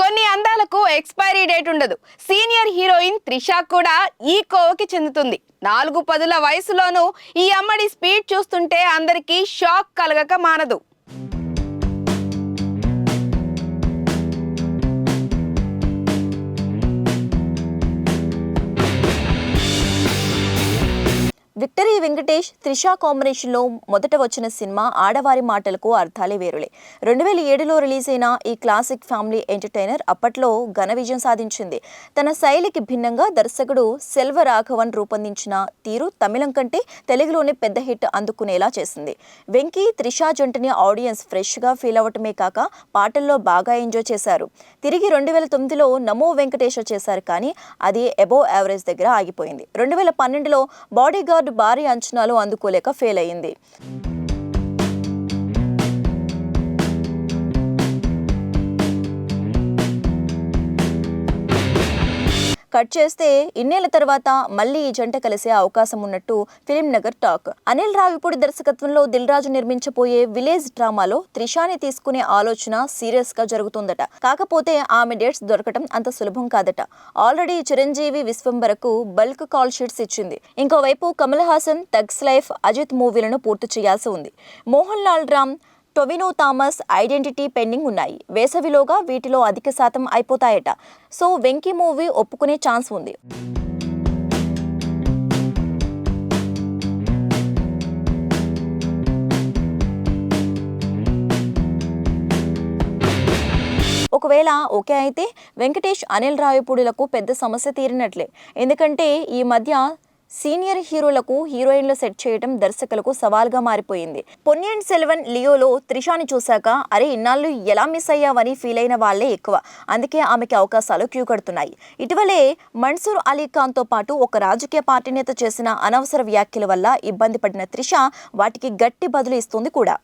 కొన్ని అందాలకు expiry date ఉండదు. సీనియర్ హీరోయిన్ త్రిష కూడా ఈ కోవకి చెందుతుంది. నాలుగు పదుల వయసులోనూ ఈ అమ్మడి స్పీడ్ చూస్తుంటే అందరికీ షాక్ కలగక మానదు. విక్టరీ వెంకటేష్ త్రిష కాంబినేషన్లో మొదట వచ్చిన సినిమా ఆడవారి మాటలకు అర్థాలే వేరులే. రెండు వేల ఏడులో రిలీజ్ అయిన ఈ క్లాసిక్ ఫ్యామిలీ ఎంటర్టైనర్ అప్పట్లో ఘన విజయం సాధించింది. తన శైలికి భిన్నంగా దర్శకుడు సెల్వ రాఘవన్ రూపొందించిన తీరు తమిళం కంటే తెలుగులోనే పెద్ద హిట్ అందుకునేలా చేసింది. వెంకీ త్రిష జంటని ఆడియన్స్ ఫ్రెష్గా ఫీల్ అవ్వటమే కాక పాటల్లో బాగా ఎంజాయ్ చేశారు. తిరిగి రెండు వేల తొమ్మిదిలో నమో వెంకటేశ్వర చేశారు కానీ అది అబోవ్ యావరేజ్ దగ్గర ఆగిపోయింది. రెండు వేల పన్నెండులో బాడీగార్డ్ భారీ అంచనాలు అందుకోలేక ఫెయిల్ అయింది కట్ చేస్తే ఇన్నేళ్ళ తర్వాత మళ్ళీ ఈ జంట కలిసే అవకాశం ఉన్నట్టు ఫిలిం నగర్ టాక్. అనిల్ రావిపూడి దర్శకత్వంలో దిల్ రాజు నిర్మించబోయే విలేజ్ డ్రామాలో త్రిషాని తీసుకునే ఆలోచన సీరియస్గా జరుగుతుందట. కాకపోతే ఆమె డేట్స్ దొరకటం అంత సులభం కాదట. ఆల్రెడీ చిరంజీవి విశ్వంబరకు బల్క్ కాల్ షీట్స్ ఇచ్చింది. ఇంకోవైపు కమల్ హాసన్ తగ్స్ లైఫ్ అజిత్ మూవీలను పూర్తి చేయాల్సి ఉంది. మోహన్ లాల్ రామ్ టొవినో థామస్ ఐడెంటిటీ పెండింగ్ ఉన్నాయి. వేసవిలోగా వీటిలో అధిక శాతం అయిపోతాయట. సో వెంకీ మూవీ ఒప్పుకునే ఛాన్స్ ఉంది. ఒకవేళ ఓకే అయితే వెంకటేష్ అనిల్ రాయపూడిలకు పెద్ద సమస్య తీరినట్లే. ఎందుకంటే ఈ మధ్య సీనియర్ హీరోలకు హీరోయిన్లు సెట్ చేయడం దర్శకులకు సవాల్గా మారిపోయింది. పొన్నియిన్ సెల్వన్ లియోలో త్రిషాని చూశాక అరే ఇన్నాళ్ళు ఎలా మిస్ అయ్యావని ఫీల్ అయిన వాళ్ళే ఎక్కువ. అందుకే ఆమెకి అవకాశాలు క్యూ కడుతున్నాయి. ఇటీవలే మన్సూర్ అలీ ఖాన్తో పాటు ఒక రాజకీయ పార్టీ నేత చేసిన అనవసర వ్యాఖ్యల వల్ల ఇబ్బంది పడిన త్రిష వాటికి గట్టి బదులు ఇస్తుంది కూడా.